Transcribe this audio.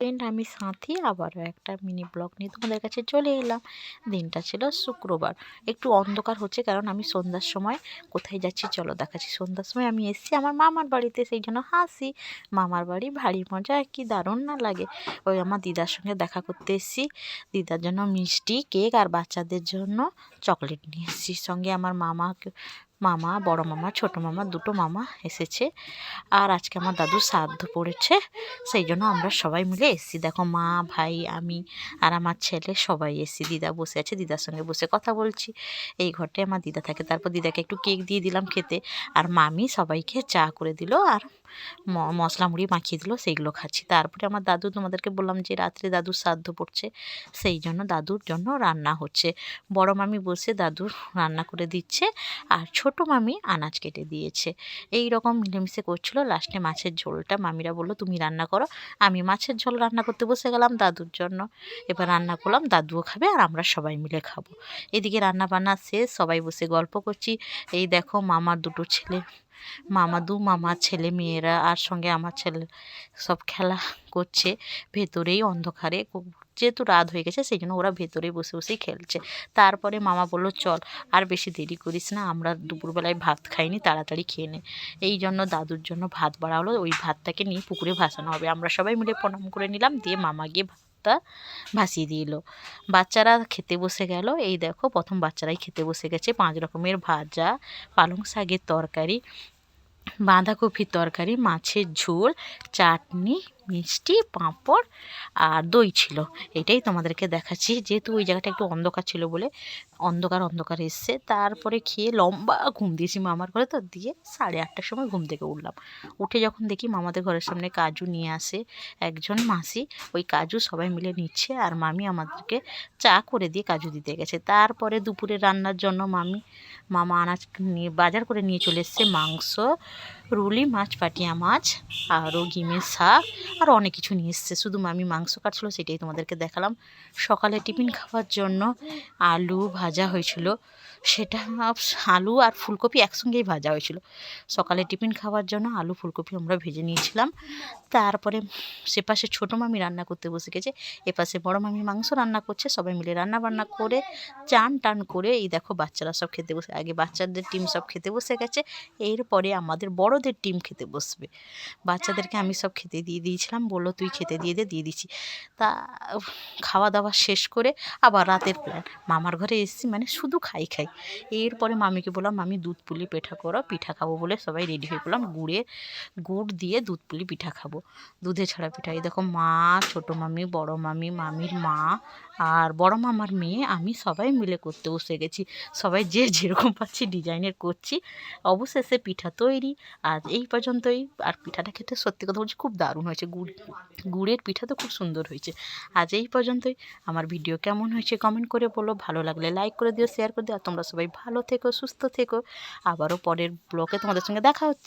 Friend আমি সাথী, আবারও একটা মিনি ব্লগ নিয়ে তোমাদের কাছে চলে এলাম। দিনটা ছিল শুক্রবার। একটু অন্ধকার হচ্ছে কারণ আমি সন্ধ্যার সময় কোথায় যাচ্ছি চলো দেখাচ্ছি। সন্ধ্যার সময় আমি এসেছি আমার মামার বাড়িতে, সেই জন্য হাসি। মামার বাড়ি ভারী মজা, কি দারুণ না লাগে। ওই আমার দিদার সঙ্গে দেখা করতে এসেছি। দিদার জন্য মিষ্টি, কেক আর বাচ্চাদের জন্য চকলেট নিয়ে এসেছি। সঙ্গে আমার মামাকে মামা, বড় মামা, ছোট মামা, দুটো মামা এসেছে। আর আজকে আমার দাদু শ্রাদ্ধ পড়েছে, সেই জন্য আমরা সবাই মিলে এসেছি। দেখো মা, ভাই, আমি আর আমার ছেলে সবাই এসেছি। দিদা বসে আছে, দিদার সঙ্গে বসে কথা বলছি। এই ঘরটায় আমার দিদা থাকে। তারপর দিদাকে একটু কেক দিয়ে দিলাম খেতে। আর মামি সবাইকে চা করে দিল আর মশলা মুড়ি মাখিয়ে দিল, সেইগুলো খাচ্ছি। তারপরে আমার দাদু, তোমাদেরকে বললাম যে রাত্রে দাদুর শ্রাদ্ধ পড়ছে, সেই জন্য দাদুর জন্য রান্না হচ্ছে। বড় মামি বসে দাদুর রান্না করে দিচ্ছে। আর ছোট মামি আনাজ কেটে দিয়েছে। এই রকম মিলেমিশে করছিল। লাস্টে মাছের ঝোলটা মামিরা বলল, তুমি রান্না করো। আমি মাছের ঝোল রান্না করতে বসে গেলাম দাদুর জন্য। এবার রান্না করলাম, দাদুও খাবে আর আমরা সবাই মিলে খাব। এদিকে রান্না বান্না শেষ, সবাই বসে গল্প করছি। এই দেখো মামার দুটো ছেলে। মামা, দু মামার ছেলে, মেয়েরা আর সঙ্গে আমার ছেলে সব খেলা করছে। ভেতরেই অন্ধকারে যেহেতু রাত হয়ে গেছে সেই জন্য ওরা ভেতরে বসে বসেই খেলছে। তারপরে মামা বলল, চল, আর বেশি দেরি করিস না, আমরা দুপুরবেলায় ভাত খাইনি, তাড়াতাড়ি খেয়ে নে। এই জন্য দাদুর জন্য ভাত বাড়া হলো ওই ভাতটাকে নিয়ে পুকুরে ভাসানো হবে। আমরা সবাই মিলে প্রণাম করে নিলাম, দিয়ে মামা গিয়ে ভাতটা ভাসিয়ে দিল বাচ্চারা খেতে বসে গেল। এই দেখো, প্রথম বাচ্চারাই খেতে বসে গেছে। পাঁচ রকমের ভাজা, পালং শাকের তরকারি, বাঁধাকপির তরকারি, মাছের ঝোল, চাটনি মিষ্টি, পাঁপড় আর দই ছিল। এটাই তোমাদেরকে দেখাচ্ছি। যেহেতু ওই জায়গাটা একটু অন্ধকার ছিল বলে অন্ধকার অন্ধকার এসছে। তারপরে খেয়ে লম্বা ঘুম দিয়েছি মামার ঘরে। তো দিয়ে সাড়ে আটটার সময় ঘুম থেকে উঠলাম। উঠে যখন দেখি মামাদের ঘরের সামনে কাজু নিয়ে আসে একজন মাসি, ওই কাজু সবাই মিলে নিচ্ছে আর মামি আমাদেরকে চা করে দিয়ে কাজু দিতে গেছে। তারপরে দুপুরে রান্নার জন্য মামি, মামা আনাজ নিয়ে বাজার করে নিয়ে চলে এসছে মাংস রুলি, মাছ পাটিয়া মাছ আরও গিমের শাক, আর অনেক কিছু নিয়ে এসছে। শুধু মামি মাংস কাটছিলো, সেটাই তোমাদেরকে দেখালাম। সকালে টিফিন খাওয়ার জন্য আলু ভাজা হয়েছিল। সেটা আলু আর ফুলকপি একসঙ্গেই ভাজা হয়েছিল। সকালে টিফিন খাওয়ার জন্য আলু, ফুলকপি আমরা ভেজে নিয়েছিলাম। তারপরে সে পাশে ছোটো মামি রান্না করতে বসে গেছে। এপাশে বড় মামি মাংস রান্না করছে। সবাই মিলে রান্না বান্না করে চান টান করে এই দেখো বাচ্চারা সব খেতে বসে, আগে বাচ্চাদের টিম সব খেতে বসে গেছে। এরপরে আমাদের বড়দের টিম খেতে বসবে। বাচ্চাদেরকে আমি সব খেতে দিয়ে দিয়েছিলাম। বলল, তুই খেতে দিয়ে দে, দিয়ে দিচ্ছি। তা খাওয়া দাওয়া শেষ করে আবার রাতের প্ল্যান মামার ঘরে এসেছি মানে শুধু খাই খাই। এরপরে মামিকে বললাম, মামি, দুধ পুলি পিঠা করো, পিঠা খাব বলে সবাই রেডি হয়ে পড়লাম গুড়ে, গুড় দিয়ে দুধ পুলি পিঠা খাব। দুধে ছাড়া পিঠা। এই দেখো মা, ছোটো মামি, বড় মামি, মামির মা আর বড় মামার মেয়ে, আমি সবাই মিলে করতে বসে গেছি। সবাই যে যেরকম পাচ্ছি ডিজাইনের করছি। অবশেষে পিঠা তৈরি। আর এই পর্যন্তই। আর পিঠাটা খেতে সত্যি কথা বলছি, খুব দারুণ হয়েছে। গুড়, গুড়ের পিঠা তো খুব সুন্দর হয়েছে। আজ এই পর্যন্তই। আমার ভিডিও কেমন হয়েছে কমেন্ট করে বলো। ভালো লাগলে লাইক করে দিও শেয়ার করে দিও। আর তোমরা সবাই ভালো থেকো সুস্থ থেকো। আবারও পরের ব্লকে তোমাদের সঙ্গে দেখা হচ্ছে।